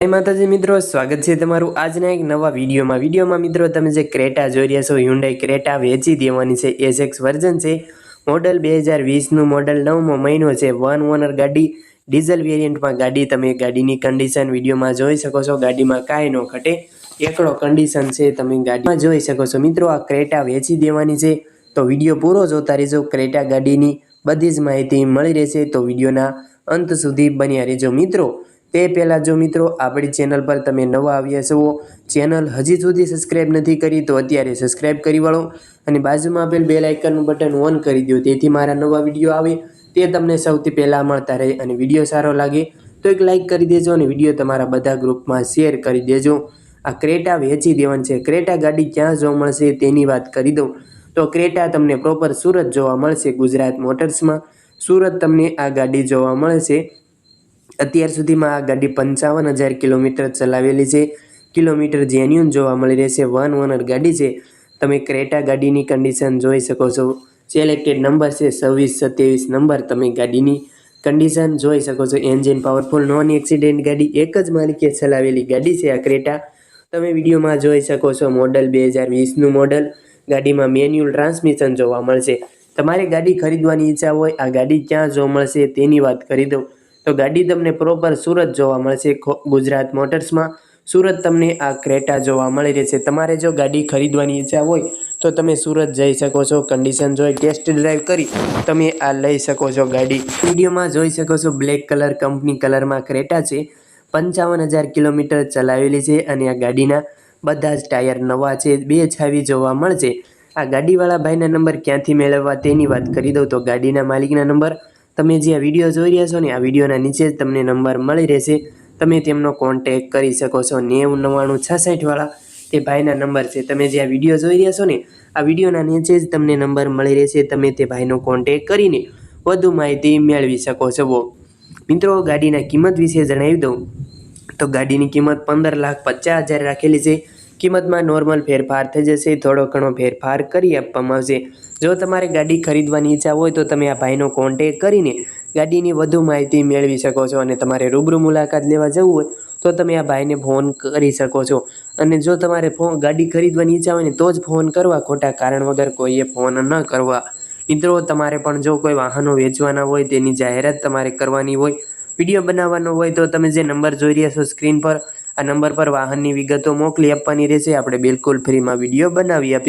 જય માતાજી મિત્રો, સ્વાગત છે તમારું આજના એક નવા વિડીયોમાં. વિડીયોમાં મિત્રો, તમે જે ક્રેટા જોઈ રહ્યા છો હ્યુન્ડાઈ ક્રેટા વેચી દેવાની છે એસએક્સ વર્ઝન છે. મોડલ બે હજાર વીસનું મોડલ, નવમો મહિનો છે. વન ઓનર ગાડી ડીઝલ વેરિયન્ટમાં ગાડી તમે ગાડીની કન્ડિશન વિડીયોમાં જોઈ શકો છો. ગાડીમાં કાંઈ ન ઘટે એકડો કન્ડિશન છે, તમે ગાડીમાં જોઈ શકો છો. મિત્રો, આ ક્રેટા વેચી દેવાની છે. તો વીડિયો પૂરો જોતા રહેજો. ક્રેટા ગાડીની બધી જ માહિતી મળી રહેશે. તો વિડીયોના અંત સુધી બન્યા રહેજો. મિત્રો તે પહેલાં જો મિત્રો, આપણી ચેનલ પર તમે નવા આવ્યા છો ચેનલ હજી સુધી સબસ્ક્રાઈબ નથી કરી, તો અત્યારે સબસ્ક્રાઈબ કરી વાળો અને બાજુમાં આપેલ બેલ આઇકનનું બટન ઓન કરી દો તેથી મારા નવા વીડિયો આવે, તે તમને સૌથી પહેલાં મળતા રહે અને વીડિયો સારો લાગે, તો એક લાઇક કરી દેજો અને વીડિયો તમારા બધા ગ્રુપમાં શેર કરી દેજો. આ ક્રેટા વેચી દેવાની છે. ક્રેટા ગાડી ક્યાં જોવા મળશે તેની વાત કરી દઉં. તો ક્રેટા તમને પ્રોપર સુરત જોવા મળશે ગુજરાત મોટર્સમાં સુરત તમને આ ગાડી જોવા મળશે. અત્યાર સુધીમાં આ ગાડી પંચાવન હજાર કિલોમીટર ચલાવેલી છે. કિલોમીટર જેન્યુન જોવા મળી રહેશે વન ઓનર ગાડી છે. તમે ક્રેટા ગાડીની કન્ડિશન જોઈ શકો છો. સિલેક્ટેડ નંબર છે. છવ્વીસ સત્યાવીસ નંબર તમે ગાડીની કન્ડિશન જોઈ શકો છો. એન્જિન પાવરફુલ નોન એક્સિડેન્ટ ગાડી, એક જ માલિકે ચલાવેલી ગાડી છે આ ક્રેટા. તમે વિડીયોમાં જોઈ શકો છો મોડલ બે હજાર વીસનું મોડલ. ગાડીમાં મેન્યુઅલ ટ્રાન્સમિશન જોવા મળશે. તમારે ગાડી ખરીદવાની ઈચ્છા હોય, આ ગાડી ક્યાં જોવા મળશે તેની વાત કરી દઉં. તો ગાડી તમને પ્રોપર સુરત જોવા મળશે ગુજરાત મોટર્સમાં. સુરત તમને આ ક્રેટા જોવા મળી રહેશે. તમારે જો ગાડી ખરીદવાની ઈચ્છા હોય, તો તમે સુરત જઈ શકો છો. કન્ડિશન જોઈ ટેસ્ટ ડ્રાઈવ કરી, તમે આ લઈ શકો છો ગાડી. વિડીયોમાં જોઈ શકો છો બ્લેક કલર કંપની કલરમાં ક્રેટા છે. પંચાવન હજાર કિલોમીટર ચલાવેલી છે અને આ ગાડીના બધા જ ટાયર નવા છે, બે છાવી જોવા મળશે. આ ગાડીવાળા ભાઈના નંબર ક્યાંથી મેળવવા તેની વાત કરી દઉં તો ગાડીના માલિકના નંબર તમે જે આ વીડિયો જોઈ રહ્યા છો ને, આ વિડીયોના નીચે જ તમને નંબર મળી રહેશે. તમે તેમનો કોન્ટેક કરી શકો છો નેવું નવ્વાણું છાસઠવાળા. તે ભાઈના નંબર છે. તમે જે આ વીડિયો જોઈ રહ્યા છો ને, આ વિડીયોના નીચે જ તમને નંબર મળી રહેશે. તમે તે ભાઈનો કોન્ટેક કરીને વધુ માહિતી મેળવી શકો છો. મિત્રો, ગાડીના કિંમત વિશે જણાવી દઉં. તો ગાડીની કિંમત પંદર લાખ પચાસ હજાર રાખેલી છે. કિંમતમાં નોર્મલ ફેરફાર થઈ જશે, થોડો ઘણો ફેરફાર કરી આપવામાં આવશે. જો તમારે ગાડી ખરીદવાની ઈચ્છા હોય તો તમે આ ભાઈનો કોન્ટેક કરીને ગાડીની વધુ માહિતી મેળવી શકો છો અને તમારે રૂબરૂ મુલાકાત લેવા જવું હોય તો તમે આ ભાઈને ફોન કરી શકો છો. અને જો તમારે ફોન ગાડી ખરીદવાની ઈચ્છા હોય ને તો જ ફોન કરવા. ખોટા કારણ વગર કોઈએ ફોન ન કરવા. મિત્રો, તમારે પણ જો કોઈ વાહનો વેચવાના હોય, તેની જાહેરાત તમારે કરવાની હોય, વીડિયો બનાવવાનો હોય, તો તમે જે નંબર જોઈ રહ્યા છો સ્ક્રીન પર આ નંબર પર વાહનની વિગતો મોકલી આપવાની રહેશે. આપણે બિલકુલ ફ્રીમાં વીડિયો બનાવી આપીશું.